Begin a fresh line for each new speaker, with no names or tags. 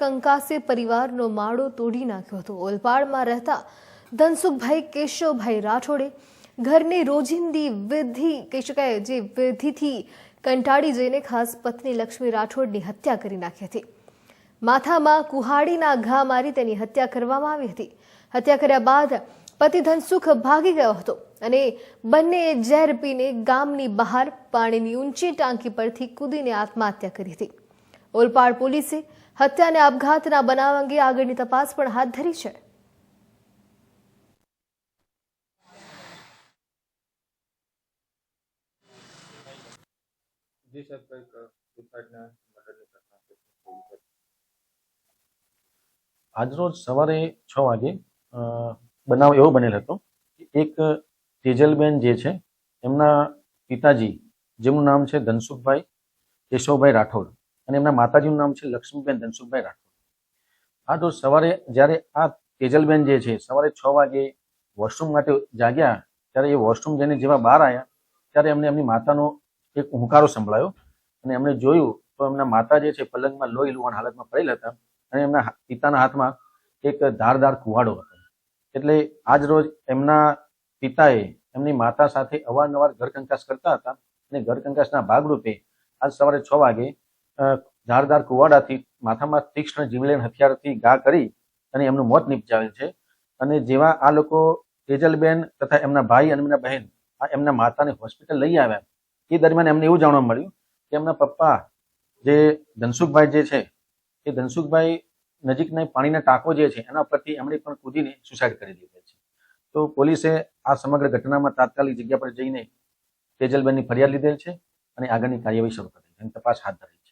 કંકાસે પરિવારનો માળો તોડી નાખ્યો હતો. ઓલપાડમાં રહેતા ધનસુખભાઈ કેશવભાઈ રાઠોડે ઘરની રોજિંદી વિધિ, કહી શકાય, જે વિધિથી કંટાળી જઈને ખાસ પત્ની લક્ષ્મી રાઠોડની હત્યા કરી નાખી હતી. માથામાં કુહાડીના ઘા મારી તેની હત્યા કરવામાં આવી હતી. હત્યા કર્યા બાદ પતિ ધનસુખ ભાગી ગયો હતો અને બંને ઝેર પીને ગામની બહાર પાણીની ઊંચી ટાંકી પરથી કૂદીને આત્મહત્યા કરી હતી. ઓલપાડ પોલીસે હત્યા અને આપઘાતના બનાવ અંગે આગળની તપાસ પણ હાથ ધરી છે?
આજરોજ સવારે છ વાગે અ, બનાવ એવો બનેલ હતો કે એક તેજલબેન જે છે એમના પિતાજી જેમનું નામ છે ધનસુખભાઈ કેશવભાઈ રાઠોડ અને એમના માતાજીનું નામ છે લક્ષ્મીબેન ધનસુખભાઈ રાઠોડ. આ તો સવારે જ્યારે આ તેજલબેન જે છે, સવારે છ વાગે વોશરૂમ માટે જાગ્યા, ત્યારે એ વોશરૂમ જઈને જેવા બહાર આવ્યા ત્યારે એમને એમની માતાનો એક હુંકારો સંભળાયો અને એમણે જોયું તો એમના માતા જે છે, પલંગમાં લોહી લુવાણ હાલતમાં પડેલ હતા અને એમના પિતાના હાથમાં એક ધારદાર કુવાડો હતો. એટલે આજ રોજ એમના પિતાએ એમની માતા સાથે અવારનવાર ઘર કંકાસ કરતા હતા અને ઘર કંકાસના ભાગરૂપે આજ સવારે છ વાગે ધારદાર કુવાડાથી માથામાં તીક્ષ્ણ જીવલેણ હથિયારથી ઘા કરી અને એમનું મોત નિપજાવેલ છે. અને જેવા આ લોકો તેજલબેન તથા એમના ભાઈ અને એમના બહેન, આ એમના માતાને હોસ્પિટલ લઈ આવ્યા, એ દરમિયાન એમને એવું જાણવા મળ્યું કે એમના પપ્પા જે ધનસુખભાઈ જે છે, એ ધનસુખભાઈ નજીકના પાણીના ટાંકો જે છે, એના પરથી એમણે પણ કૂદીને સુસાઇડ કરી દીધેલ છે. તો પોલીસે આ સમગ્ર ઘટનામાં તાત્કાલિક જગ્યા પર જઈને તેજલબેનની ફરિયાદ લીધેલ છે અને આગળની કાર્યવાહી શરૂ કરી. તપાસ હાથ ધરી છે.